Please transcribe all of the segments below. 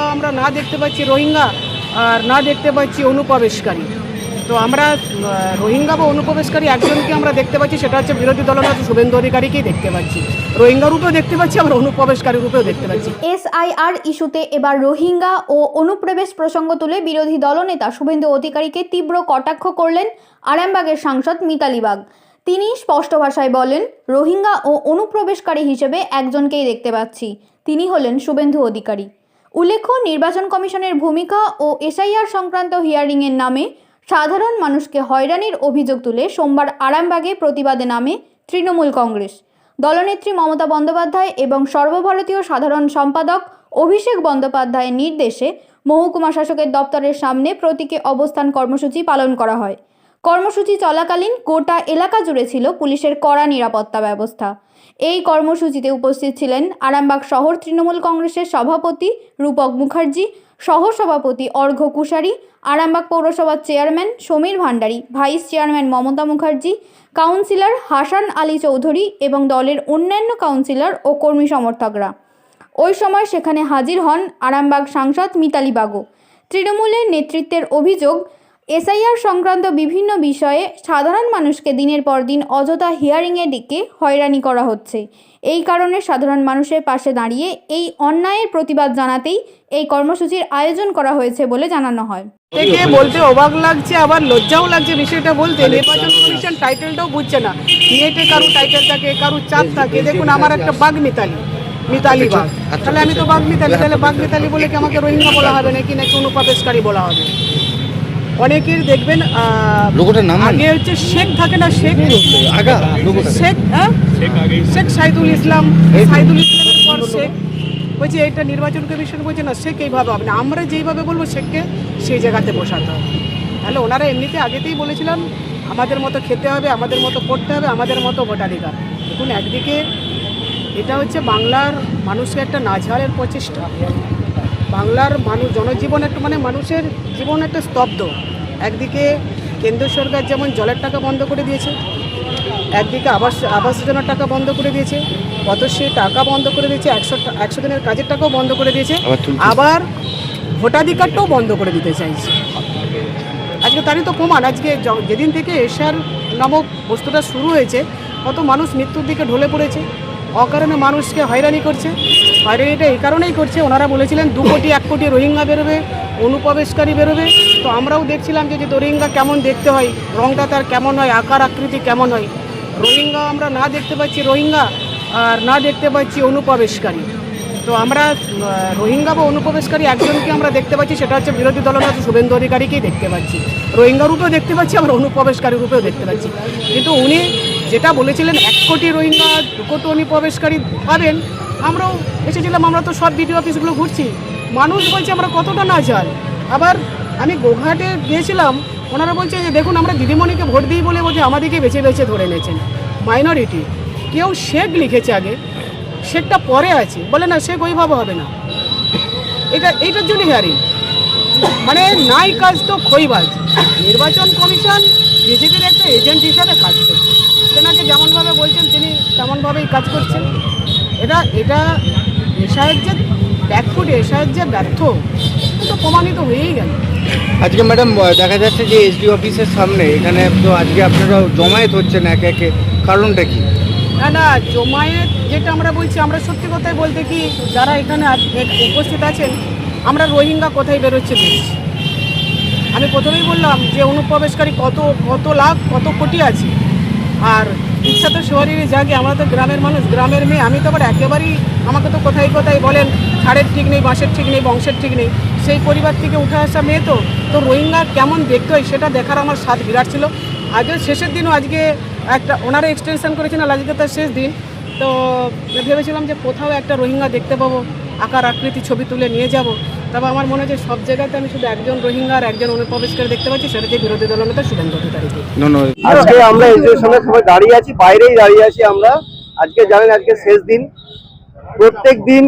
রোহিঙ্গা আমরা না দেখতে পাচ্ছি রোহিঙ্গা আর না দেখতে পাচ্ছি অনুপ্রবেশকারী। তো আমরা রোহিঙ্গা বা অনুপ্রবেশকারী একজনকে আমরা দেখতে পাচ্ছি, সেটা হচ্ছে বিরোধী দলনেতা শুভেন্দু অধিকারীকেই দেখতে পাচ্ছি। রোহিঙ্গা রূপেও দেখতে পাচ্ছি আমরা অনুপ্রবেশকারী রূপেও দেখতে পাচ্ছি। এসআইআর ইস্যুতে এবার রোহিঙ্গা ও অনুপ্রবেশ প্রসঙ্গ তুলে বিরোধী দলনেতা শুভেন্দু অধিকারীকে তীব্র কটাক্ষ করলেন আরামবাগের সাংসদ মিতালি বাগ। তিনি স্পষ্ট ভাষায় বলেন, রোহিঙ্গা ও অনুপ্রবেশকারী হিসেবে একজনকেই দেখতে পাচ্ছি। তিনি হলেন শুভেন্দু অধিকারী। উল্লেখ্য, নির্বাচন কমিশনের ভূমিকা ও এসআইআর সংক্রান্ত হিয়ারিংয়ের নামে সাধারণ মানুষকে হয়রানির অভিযোগ তুলে সোমবার আরামবাগে প্রতিবাদে নামে তৃণমূল কংগ্রেস। দলনেত্রী মমতা বন্দ্যোপাধ্যায় এবং সর্বভারতীয় সাধারণ সম্পাদক অভিষেক বন্দ্যোপাধ্যায়ের নির্দেশে মহকুমা শাসকের দপ্তরের সামনে প্রতীকে অবস্থান কর্মসূচি পালন করা হয়। কর্মসূচি চলাকালীন গোটা এলাকা জুড়ে ছিল পুলিশের কড়া নিরাপত্তা ব্যবস্থা। এই কর্মসূচিতে উপস্থিত ছিলেন আরামবাগ শহর তৃণমূল কংগ্রেসের সভাপতি রূপক মুখার্জি, সহসভাপতি অর্ঘ্য কুশারি, আরামবাগ পৌরসভার chairman Samir Bhandari vice chairman Mamata Mukherjee, councillor Hasan Ali Chowdhury এবং দলের অন্যান্য কাউন্সিলর ও কর্মী সমর্থকরা। ওই সময় সেখানে হাজির হন আরামবাগ সাংসদ মিতালি বাগো। তৃণমূলের নেতৃত্বের অভিযোগ এসআইআর সংক্রান্ত বিভিন্ন বিষয়ে সাধারণ মানুষকে দিনের পর দিন অযথা হিয়ারিংয়ের দিকে হয়রানি করা হচ্ছে। এই কারণে সাধারণ মানুষের পাশে দাঁড়িয়ে এই অন্যায়ের প্রতিবাদ জানাতেই এই কর্মসূচির আয়োজন করা হয়েছে বলে জানানো হয়। থেকে বলতে অবাক লাগছে আবার লজ্জাও লাগছে বিষয়টা বলতে। নির্বাচন কমিশন টাইটেলটাও বুঝছে না। নিয়েটে কারও টাইটেল থাকে কারু চাপ থাকে। দেখুন আমার একটা বাঘ মিতালি মিতালি বাঘ। তাহলে আমি তো বাঘ মিতালি তাহলে বাঘ মিতালি বলে কি আমাকে রোহিঙ্গা বলা হবে নাকি নাকি অনুপ্রবেশকারী বলা হবে? অনেকের দেখবেন লোকটার নাম আগে হচ্ছে শেখ থাকে না শেখ? আগা লোকটা। শেখ হ্যাঁ? শেখ সাইদুল ইসলাম সাইদুল ইসলামের পর শেখ। বলছে এটা নির্বাচন কমিশন বলছে না শেখ এইভাবে হবে না। আমরা যেইভাবে বলব শেখকে সেই জায়গাতে বসাতে হবে। তাহলে ওনারা এমনিতে আগেতেই বলেছিলাম আমাদের মতো খেতে হবে আমাদের মতো করতে হবে আমাদের মতো ভোটাধিকার। দেখুন একদিকে এটা হচ্ছে বাংলার মানুষকে একটা নাজহালের প্রচেষ্টা। বাংলার মানুষ জনজীবন একটা মানে মানুষের জীবন একটা স্তব্ধ। একদিকে কেন্দ্র সরকার যেমন জলের টাকা বন্ধ করে দিয়েছে একদিকে আবাস আবাস যোজনার টাকা বন্ধ করে দিয়েছে পথশ্রী টাকা বন্ধ করে দিয়েছে একশো একশো দিনের কাজের টাকাও বন্ধ করে দিয়েছে আবার ভোটাধিকারটাও বন্ধ করে দিতে চাইছে। আজকে তারই তো প্রমাণ আজকে যেদিন থেকে এশিয়ার নামক বস্তুটা শুরু হয়েছে কত মানুষ মৃত্যুর দিকে ঢলে পড়েছে। অকারণে মানুষকে হয়রানি করছে। হয়রানিটা এই কারণেই করছে, ওনারা বলেছিলেন দু কোটি, এক কোটি রোহিঙ্গা বেরোবে, অনুপ্রবেশকারী বেরোবে। তো আমরাও দেখছিলাম যে রোহিঙ্গা কেমন দেখতে হয়, রংটা তার কেমন হয়, আকার, আকৃতি কেমন হয়। রোহিঙ্গা আমরা না দেখতে পাচ্ছি রোহিঙ্গা, আর না দেখতে পাচ্ছি অনুপ্রবেশকারী। তো আমরা রোহিঙ্গা বা অনুপ্রবেশকারী একজনকে আমরা দেখতে পাচ্ছি, সেটা হচ্ছে বিরোধী দলনেতা শুভেন্দু অধিকারীকেই দেখতে পাচ্ছি। রোহিঙ্গা রূপেও দেখতে পাচ্ছি আমরা অনুপ্রবেশকারী রূপেও দেখতে পাচ্ছি। কিন্তু উনি যেটা বলেছিলেন, এক কোটি রোহিঙ্গা, দু কোটি অনুপ্রবেশকারী পাবেন। আমরাও এসেছিলাম, আমরা তো সব বিডিও অফিসগুলো ঘুরছি। মানুষ বলছে, আমরা কতটা না যান আবার আমি গোঘাটে গিয়েছিলাম, ওনারা বলছে যে, দেখুন, আমরা দিদিমণিকে ভোট দিই বলে বলছে আমাদেরকে বেছে বেছে ধরে নিয়েছেন মাইনরিটি কেউ শেখ লিখেছে আগে, শেখটা পরে আছে। বলে, না, শেখ ওইভাবে হবে না। এটা, এইটার জন্য হিয়ারিং। মানে নাই কাজ তো খইবাজ নির্বাচন কমিশন বিজেপির একটা এজেন্ট হিসাবে কাজ করছে। যেমনভাবে বলছেন তিনি তেমনভাবেই কাজ করছেন। এটা এটা এশায়ের যে ব্যাকফুট এশায়ের যে ব্যর্থ তো প্রমাণিত হয়েই গেল। আজকে ম্যাডাম দেখা যাচ্ছে যে এসডি অফিসের সামনে এখানে তো আজকে আপনারা জমায়েত হচ্ছেন একে একে। কারণটা কি? না না জমায়েত যেটা আমরা বলছি আমরা সত্যি কথাই বলতে কি যারা এখানে উপস্থিত আছেন আমরা রোহিঙ্গা কোথায় বেরোচ্ছে দেখছি আমি প্রথমেই বললাম যে অনুপ্রবেশকারী কত কত লাখ কত কোটি আছে। আর ইচ্ছা তো শহরেরই জাগে, আমরা তো গ্রামের মানুষ, গ্রামের মেয়ে। আমি তো আবার একেবারেই, আমাকে তো কোথায় কোথায় বলেন, ছাড়ের ঠিক নেই, বাঁশের ঠিক নেই, বংশের ঠিক নেই। সেই পরিবার থেকে উঠে আসা মেয়ে তো তো রোহিঙ্গা কেমন দেখতে হয় সেটা দেখার আমার স্বাদ বিরাট ছিল। আজকে শেষের দিনও আজকে একটা, ওনারা এক্সটেনশন করেছেন আর আজকে তার শেষ দিন। তো ভেবেছিলাম যে কোথাও একটা রোহিঙ্গা দেখতে পাবো, আকার আকৃতি, ছবি তুলে নিয়ে যাব। তবে আমার মনে হয় যে সব জায়গাতে আমি শুধু একজন রোহিঙ্গা আর একজন অনুপ্রবেশকারী দেখতে পাচ্ছি সেটা যে বিরোধী দলনেতা শুভেন্দু অধিকারীকে আজকে আমরা এসডিওর সামনে সবাই দাঁড়িয়ে আছি বাইরেই দাঁড়িয়ে আছি আমরা আজকে জানেন আজকে শেষ দিন। প্রত্যেক দিন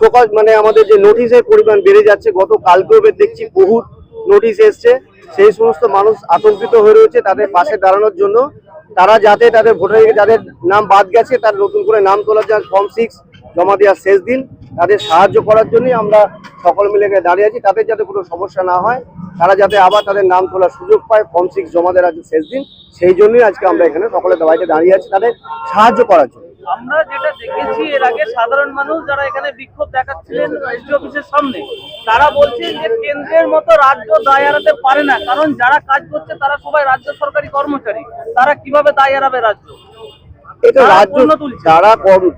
সকাল মানে আমাদের যে নোটিশের পরিমাণ বেড়ে যাচ্ছে গত কালকেও বের দেখছি বহু নোটিশ এসছে। সেই সমস্ত মানুষ আতঙ্কিত হয়ে রয়েছে তাদের পাশে দাঁড়ানোর জন্য। তারা যাতে তাদের ভোটার যাদের নাম বাদ গেছে তার নতুন করে নাম তোলার জন্য ফর্ম সিক্স জমা দেওয়ার শেষ দিন। তাদের সাহায্য করার জন্যই আমরা সকল মিলে দাঁড়িয়ে আছি। তাদের যাতে কোনো সমস্যা না হয়, তারা যাতে আবার তাদের নাম তোলার সুযোগ পায় ফর্ম সিক্স জমা দেওয়ার আজকে শেষ দিন। সেই জন্যই আজকে আমরা এখানে সকলে বাড়িতে দাঁড়িয়ে আছি তাদের সাহায্য করার জন্য। আমরা যেটা দেখেছি এর আগে সাধারণ মানুষ যারা এখানে বিক্ষোভ দেখাচ্ছিলেন এসডি অফিসের সামনে, তারা বলছে যে কেন্দ্রের মতো রাজ্য দায় এড়াতে পারে না, কারণ যারা কাজ করছে তারা সবাই রাজ্য সরকারি কর্মচারী। তারা কীভাবে দায় এড়াবে রাজ্য? এটা তারা রাজ্য যারা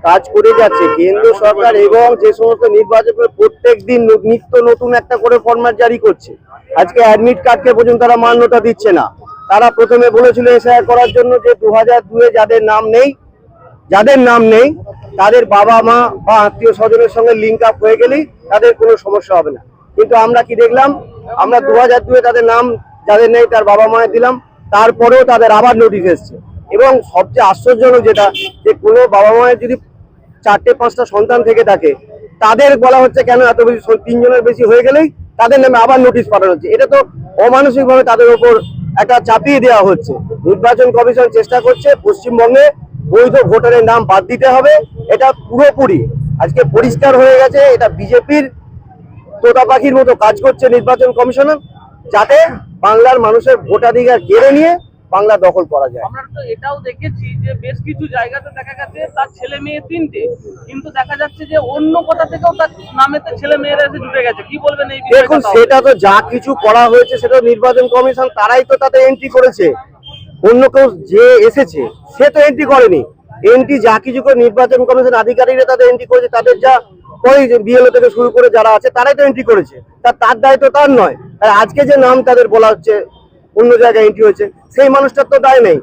কাজ করে যাচ্ছে কেন্দ্র সরকার এবং যে সমস্ত নির্বাচন প্রত্যেক দিন নিত্য নতুন একটা করে ফরম্যাট জারি করছে। আজকে অ্যাডমিট কার্ডকে পর্যন্ত তারা মান্যতা দিচ্ছে না। তারা প্রথমে বলেছিল এসআইআর করার জন্য যে দু হাজার দুয়ে যাদের নাম নেই যাদের নাম নেই তাদের বাবা মা বা আত্মীয় স্বজনের সঙ্গে লিঙ্ক আপ হয়ে গেলেই তাদের কোনো সমস্যা হবে না। কিন্তু আমরা কি দেখলাম? আমরা দু হাজার দুয়ে তাদের নাম যাদের নেই তার বাবা মায়ের দিলাম তারপরেও তাদের আবার নোটিশ এসছে। এবং সবচেয়ে আশ্চর্যজনক যেটা, যে কোনো বাবা মায়ের যদি চারটে, পাঁচটা সন্তান থেকে থাকে, তাদের বলা হচ্ছে কেন এত বেশি তিনজনের বেশি হয়ে গেলেই তাদের নামে আবার নোটিশ পাঠানো হচ্ছে। এটা তো অমানসিকভাবে তাদের ওপর একটা চাপিয়ে দেওয়া হচ্ছে। নির্বাচন কমিশন চেষ্টা করছে পশ্চিমবঙ্গে বৈধ ভোটারের নাম বাদ দিতে হবে। এটা পুরোপুরি আজকে পরিষ্কার হয়ে গেছে। এটা বিজেপির তোতা পাখির মতো কাজ করছে নির্বাচন কমিশনার, যাতে বাংলার মানুষের ভোটাধিকার কেড়ে নিয়ে বাংলা দখল করা যায়। আমরা তো এটাও দেখেছি যে বেশ কিছু জায়গাতে দেখা গেছে তার ছেলে মেয়ে তিনটে। কিন্তু দেখা যাচ্ছে যে অন্য কোথা থেকেও তার নামেতে ছেলে মেয়েরা এসে জুটে গেছে। কি বলবেন এই দেখুন সেটা তো যা কিছু করা হয়েছে সেটা নির্বাচন কমিশন তারাই তো তাতে এন্ট্রি করেছে। অন্য কেউ যে এসেছে সে তো এন্ট্রি করেনি। এন্ট্রি যা কিছু করে নির্বাচন কমিশন আধিকারিকরা তাদের এন্ট্রি করেছে তাদের যা ওই বিএলও থেকে শুরু করে যারা আছে তারাই তো এন্ট্রি করেছে। তা তার দায়িত্ব তার নয়। আর আজকে যে নাম তাদের বলা হচ্ছে অন্য জায়গায় এন্ট্রি হয়েছে, সেই মানুষটার তো দায় নেই।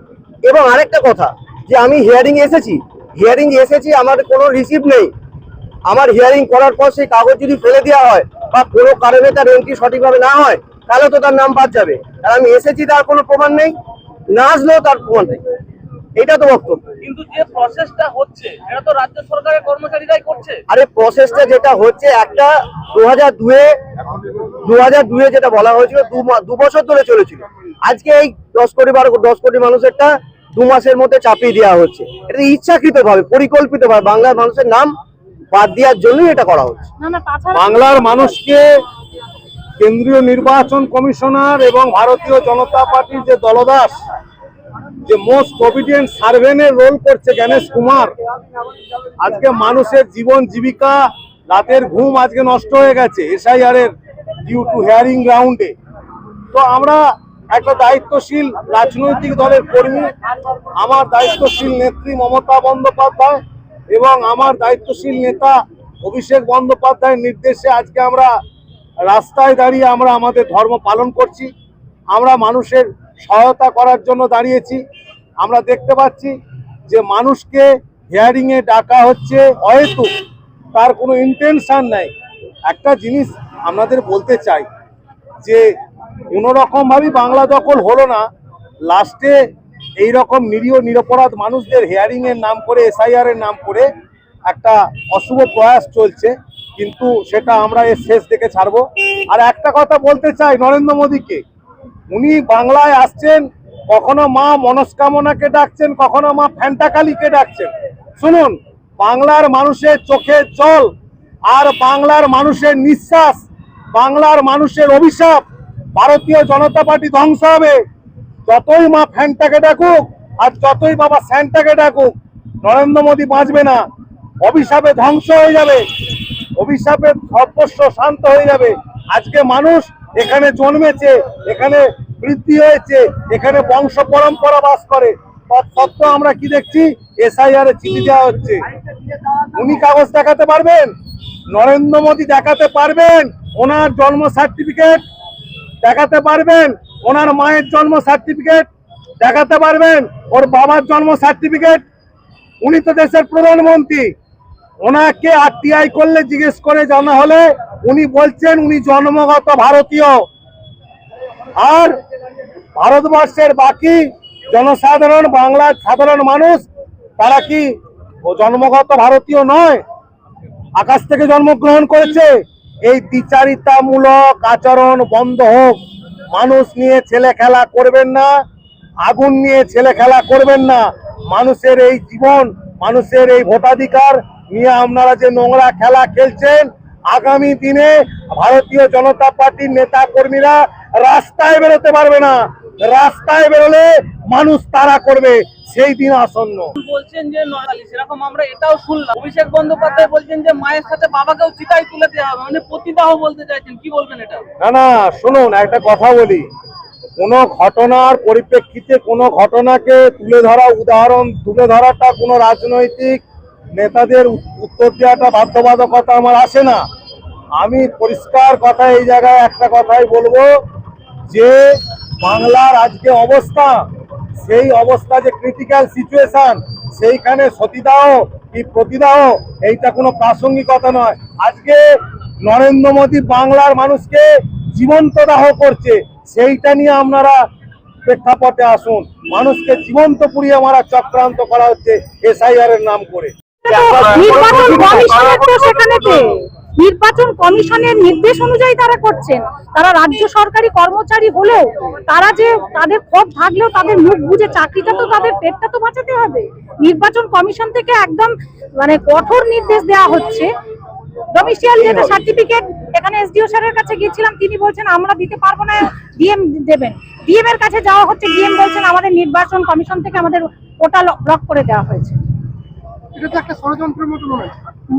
এবং আরেকটা কথা, যে আমি হিয়ারিং এসেছি হিয়ারিং এসেছি, আমার কোনো রিসিভ নেই। আমার হিয়ারিং করার পর সেই কাগজ যদি ফেলে দেওয়া হয়, বা কোনো কারণে তার এন্ট্রি সঠিকভাবে না হয়, তাহলে তো তার নাম বাদ যাবে। আর আমি এসেছি, তার কোনো প্রমাণ নেই। না আসলেও তার প্রমাণ নেই। এটা তো বক্তব্য। কিন্তু যে প্রসেসটা হচ্ছে এটা তো রাজ্য সরকারের কর্মচারীরাই করছে। আরে প্রসেসটা যেটা হচ্ছে একটা দু হাজার দুয়ে দু হাজার দুয়ে যেটা বলা হয়েছিল দু বছর ধরে চলেছিল। আজকে এই দশ কোটি বারো দশ কোটি মানুষেরটা দু মাসের মধ্যে চাপিয়ে দেওয়া হচ্ছে। এটা ইচ্ছাকৃত ভাবে পরিকল্পিত ভাবে বাংলার মানুষের নাম বাদ দেওয়ার জন্যই এটা করা হচ্ছে। বাংলার মানুষকে কেন্দ্রীয় নির্বাচন কমিশনার এবং ভারতীয় জনতা পার্টির যে দলদাস যে মোস্ট অবিডিয়েন্ট সার্ভেনের রোল করছে গণেশ কুমার আজকে মানুষের জীবন জীবিকা, রাতের ঘুম আজকে নষ্ট হয়ে গেছে এসআইআর এর ডিউ টু হেয়ারিং গ্রাউন্ডে তো আমরা একটা দায়িত্বশীল রাজনৈতিক দলের কর্মী, আমার দায়িত্বশীল নেত্রী মমতা বন্দ্যোপাধ্যায় এবং আমার দায়িত্বশীল নেতা অভিষেক বন্দ্যোপাধ্যায়ের নির্দেশে আজকে আমরা রাস্তায় দাঁড়িয়ে আমরা আমাদের ধর্ম পালন করছি। আমরা মানুষের সহায়তা করার জন্য দাঁড়িয়েছি। আমরা দেখতে পাচ্ছি যে মানুষকে হিয়ারিংয়ে ডাকা হচ্ছে অহেতুক। তার কোনো ইন্টেনশন নাই। একটা জিনিস আমাদের বলতে চাই যে কোনো রকম বাংলা দখল হলো না। লাস্টে এই রকম নিরীহ, নিরপরাধ মানুষদের হেয়ারিং এর নাম করে এসআইআর এর নাম করে একটা অশুভ প্রয়াস চলছে। কিন্তু সেটা আমরা এর শেষ দেখে ছাড়বো। আর একটা কথা বলতে চাই নরেন্দ্র মোদীকে। উনি বাংলায় আসছেন, কখনো মা মনস্কামনাকে ডাকছেন, কখনো মা ফ্যান্টাকালিকে ডাকছেন। শুনুন, বাংলার মানুষের চোখের জল আর বাংলার মানুষের নিঃশ্বাস, বাংলার মানুষের অভিশাপ, ভারতীয় জনতা পার্টি ধ্বংস হবে। যতই মা ফ্যানটাকে ডাকুক আর যতই বাবা স্যান্টাকে ডাকুক, নরেন্দ্র মোদী বাঁচবে না। অভিশাপে ধ্বংস হয়ে যাবে। অভিশাপের সর্বস্ব শান্ত হয়ে যাবে। আজকে মানুষ এখানে জন্মেছে, এখানে বৃদ্ধি হয়েছে। এখানে বংশ পরম্পরা বাস করে। তৎসত্ত্বেও আমরা কি দেখছি? এসআইআর এ চিঠি দেওয়া হচ্ছে। উনি কাগজ দেখাতে পারবেন? নরেন্দ্র মোদী দেখাতে পারবেন? ওনার জন্ম সার্টিফিকেট দেখাতে পারবেন? ওনার মায়ের জন্ম সার্টিফিকেট দেখাতে পারবেন? ওর বাবার জন্ম সার্টিফিকেট উনি তো দেশের প্রধানমন্ত্রী। ওনাকে আরটিআই করলে জিজ্ঞেস করে জানা হলে উনি বলছেন উনি জন্মগত ভারতীয়। আর ভারতবর্ষের বাকি জনসাধারণ, বাংলার সাধারণ মানুষ, তারা কি জন্মগত ভারতীয় নয়? আকাশ থেকে জন্মগ্রহণ করেছে। এই দ্বিচারিতামূলক আচরণ বন্ধ হোক। মানুষ নিয়ে ছেলে খেলা করবেন না, আগুন নিয়ে ছেলে খেলা করবেন না। মানুষের এই জীবন, মানুষের এই ভোটাধিকার নিয়ে আপনারা যে নোংরা খেলা খেলছেন, আগামী দিনে ভারতীয় জনতা পার্টির নেতা কর্মীরা রাস্তায় বেরোতে পারবে না। রাস্তায় বেরোলে মানুষ তারা করবে সেই দিন আসন্ন। বলছেন যে সেরকম আমরা এটাও শুনলাম। অভিষেক বন্দ্যোপাধ্যায় বলছেন যে মায়ের সাথে বাবাকেও চিতাই তুলে দেওয়া হবে মানে প্রতিদাহ বলতে চাইছেন। কি বলবেন এটা? না না শুনুন একটা কথা বলি। কোনো ঘটনার পরিপ্রেক্ষিতে কোনো ঘটনাকে তুলে ধরা উদাহরণ তুলে ধরাটা কোনো রাজনৈতিক নেতাদের উত্তর দেওয়াটা বাধ্যবাধকতা আমার আসে না। আমি পরিষ্কার কথা এই জায়গায় একটা কথাই বলব যে বাংলার আজকে অবস্থা সেই অবস্থা যে ক্রিটিক্যাল সিচুয়েশন সেইখানে সতীদাহ কি প্রতিদাহ এইটা কোনো প্রাসঙ্গিকতা নয়। আজকে নরেন্দ্র মোদী বাংলার মানুষকে জীবন্ত দাহ করছে সেইটা নিয়ে আপনারা প্রেক্ষাপটে আসুন। মানুষকে জীবন্ত পুড়িয়ে মারা চক্রান্ত করা হচ্ছে এসআইআর এর নাম করে। নির্বাচন কমিশনের তো সেখানেতে নির্বাচন কমিশনের নির্দেশ অনুযায়ী তারা করছেন। তারা রাজ্য সরকারি কর্মচারী হলেও তারা যে তাদের ক্ষোভ থাকলেও তাদের মুখ বুঝে চাকরিটা তো তাদের পেটটা তো বাঁচাতে হবে। নির্বাচন কমিশন থেকে একদম মানে কঠোর নির্দেশ দেওয়া হচ্ছে। ডোমিসিয়াল যেটা সার্টিফিকেট এখানে এসডিও স্যারের কাছে গিয়েছিলাম তিনি বলছেন আমরা দিতে পারব না ডিএম দেবেন। ডিএম এর কাছে যাওয়া হচ্ছে ডিএম বলছেন আমাদের নির্বাচন কমিশন থেকে আমাদের ওটা ব্লক করে দেওয়া হয়েছে।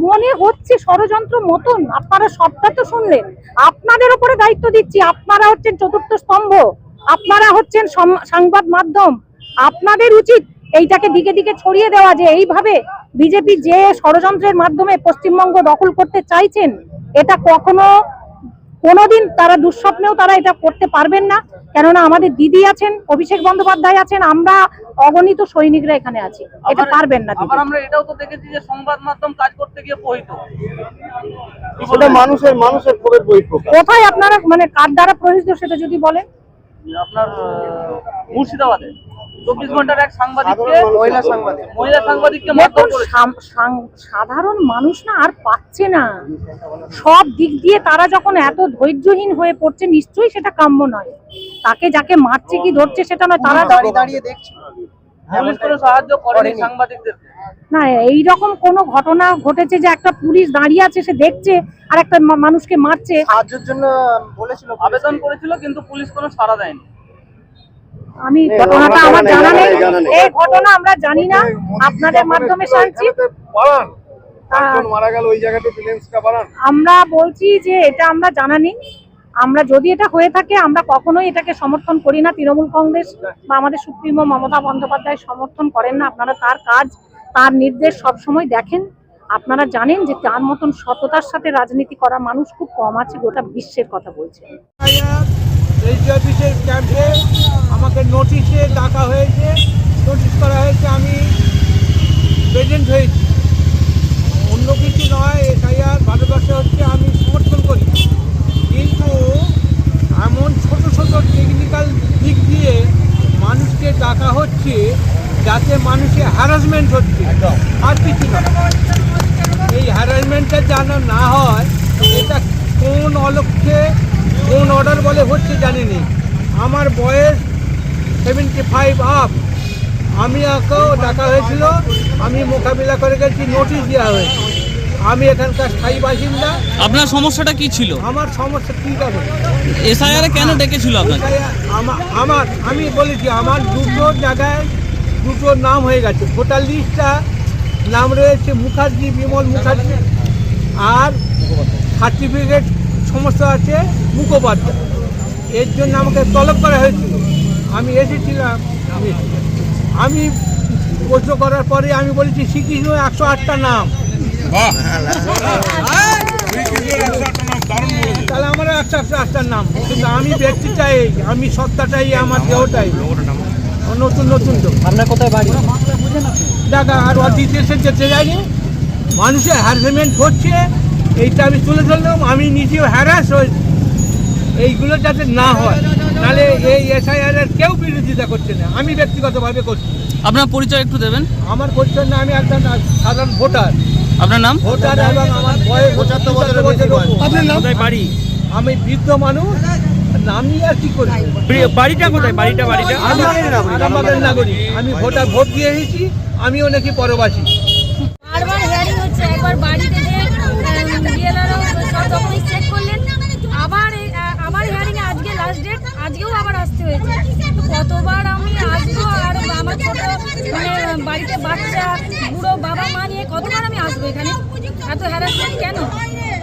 মনে হচ্ছে। ষড়যন্ত্র মতন, আপনারা সবটা তো শুনলেন। আপনাদের উপরে দায়িত্ব দিচ্ছি, আপনারা হচ্ছেন চতুর্থ স্তম্ভ, আপনারা হচ্ছেন সংবাদ মাধ্যম। আপনাদের উচিত এইটাকে দিকে দিকে ছড়িয়ে দেওয়া যে এইভাবে বিজেপি যে ষড়যন্ত্রের মাধ্যমে পশ্চিমবঙ্গ দখল করতে চাইছেন, এটা কখনো কোনোদিন তারা দুঃস্বপ্নেও তারা এটা করতে পারবেন না। কেননা আমাদের দিদি আছেন অভিষেক বন্দ্যোপাধ্যায় আছেন আমরা অগণিত সৈনিকরা এখানে আছি। এটা পারবেন না। আবার আমরা এটাও তো দেখেছি যে সংবাদ মাধ্যম কাজ করতে গিয়ে? মানুষের মানুষের ক্ষোভের বহিঃপ্রকাশ। কোথায় আপনারা মানে কার দ্বারা প্রয়োজিত সেটা যদি বলেন? আপনার মুর্শিদাবাদে। চব্বিশ ঘণ্টার এক সাংবাদিককে মহিলা সাংবাদিক মহিলা সাংবাদিককে মারধর দেখুন করেছে। সাম- সাং- সাধারণ মানুষ না আর পাচ্ছে না। সব দিক দিয়ে তারা যখন এত ধৈর্যহীন হয়ে পড়ছে নিশ্চয়ই সেটা কাম্য নয়। তাকে যাকে মারছে কি ধরছে সেটা নয়। তারা দাঁড়িয়ে দেখছি। পুলিশ কোনো সাহায্য না এই রকম কোনো ঘটনা ঘটেছে যে একটা পুলিশ দাঁড়িয়ে আছে সে দেখছে আর একটা মানুষকে মারছে? সাহায্যের জন্য বলেছিল আবেদন করেছিল কিন্তু পুলিশ কোনো সাড়া দেয়নি। আমি ঘটনাটা আমার জানা নেই। এই ঘটনা আমরা জানি না। আপনাদের মাধ্যমে শুনছি। আমরা বলছি যে এটা আমরা জানা নেই। আমরা যদি এটা হয়ে থাকে আমরা কখনোই এটাকে সমর্থন করি না। তৃণমূল কংগ্রেস বা আমাদের সুপ্রিমো মমতা বন্দ্যোপাধ্যায় সমর্থন করেন না। আপনারা তার কাজ তার নির্দেশ সব সময় দেখেন। আপনারা জানেন যে তার মতন সততার সাথে রাজনীতি করা মানুষ খুব কম আছে গোটা বিশ্বের কথা বলছে। রেজিস্ট্রি অফিসের ক্যাম্পে আমাকে নোটিশে ডাকা হয়েছে। নোটিশ করা হয়েছে আমি প্রেজেন্ট হয়েছি। অন্য কিছু নয় এসআইআর ভারতবর্ষে হচ্ছে আমি সমর্থন করি। কিন্তু এমন ছোট ছোট টেকনিক্যাল দিক দিয়ে মানুষকে ডাকা হচ্ছে যাতে মানুষের হ্যারাসমেন্ট হচ্ছে। আর কিছু না। এই হ্যারাসমেন্টটা যেন না হয় এটা কোন অলক্ষ্যে কোন অর্ডার বলে হচ্ছে জানি নি আমার বয়স সেভেন্টি ফাইভ আপ আমি একেও ডাকা হয়েছিল আমি মোকাবিলা করে গেছি নোটিশ দেওয়া হয়েছে। আমি এখানকার স্থায়ী বাসিন্দা। আপনার সমস্যাটা কি ছিল? আমার সমস্যা কী হবে? এসআইআর কেন ডেকেছিল আপনাকে? আমার আমি বলেছি আমার দুটো জায়গায় দুটো নাম হয়ে গেছে। ভোটার লিস্টটা নাম রয়েছে মুখার্জি বিমল মুখার্জি আর সার্টিফিকেট সমস্যা আছে। মুখোপাধ্যায়। এর জন্য আমাকে তলব করা হয়েছিল। আমি এসেছিলাম। আমি আমি প্রশ্ন করার পরে আমি বলেছি শ্রীকৃষ্ণ একশো আটটা নাম। তাহলে আমারও একশো একশো আটটার নাম। কিন্তু আমি ব্যক্তি চাই আমি সত্তাটাই আমার দেহটাই নতুন নতুন তো। আপনার কোথায় বাড়ি? দেখা আর ডিটেলসে যেতে যায়নি। মানুষের হ্যারাসমেন্ট হচ্ছে এইটা আমি তুলে ধরলাম। আমি নিজেও হ্যারাস হয়েছি। এইগুলো যাতে না হয় নাহলে এই এসআইআর এর কেউ বিরোধিতা করছে না। আমি ব্যক্তিগতভাবে করছি। আপনার পরিচয় একটু দেবেন। আমার পরিচয় না আমি একজন সাধারণ ভোটার। আপনার নাম? ভোটার এবং আমার বয়স পঁচাত্তর বছরের। আপনার নাম? বাড়ি? আমি বৃদ্ধ মানুষ নিয়ে আর কি করি? বাড়িটা কোথায়? বাড়িটা বাড়িটা? আমি আমি ভোটার ভোট দিয়ে এসেছি আমিও নাকি পরবাসী বারবার হিয়ারিং হচ্ছে একবার মানে বাড়িতে বাচ্চা বুড়ো বাবা মা নিয়ে কতবার আমি আসব এখানে? এত হ্যারাসমেন্ট কেন?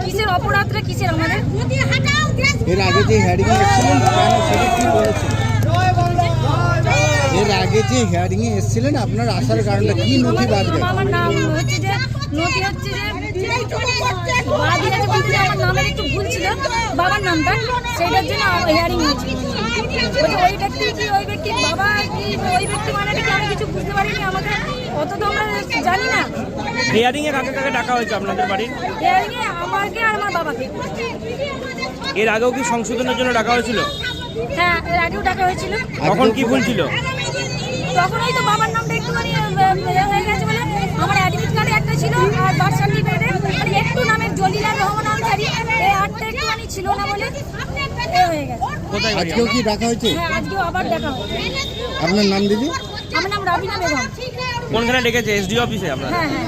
কিসের অপরাধটা কিসের আমাদের? এর আগে যে হেয়ারিং এর আগে যে হেয়ারিং এ এসেছিলেন আপনার আসার কারণটা কি নথি বাদ আমার নাম হচ্ছে যে নথি হচ্ছে যে বাবার নামটা সেইটার জন্য হেয়ারিং হয়েছিল ওই ব্যক্তি কি ওই ব্যক্তি বাবা ওই ব্যক্তি মানে আমি কিছু বুঝতে পারিনি আমাকে অত তো আমরা জানি না হিয়ারিং এ কাকে কাকে ডাকা হয়েছে আপনাদের বাড়ির? হেয়ারিং এ আমাকে আর আমার বাবাকে এর আগেও কি সংশোধনের জন্য ডাকা হয়েছিল? হ্যাঁ এর আগেও ডাকা হয়েছিল তখন কি ভুল ছিল? তখন তো বাবার নামটা ইয়ে হয়ে গেছে বলে আমার ছিল আর বার্থ সার্টিফিকেটে মানে একটু নামের জলিলা রহমান আনসারি এই আটটা একটুখানি ছিল না বলে এ হয়ে গেছে। আজকেও কি দেখা হয়েছে? হ্যাঁ আজকেও আবার দেখা হয়েছে। আপনার নাম দিদি? আমার নাম রাবিনা বেগম। কোনখানে ডেকেছে? এসডি অফিসে আপনার? হ্যাঁ হ্যাঁ।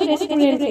রেস্টুরেন্টে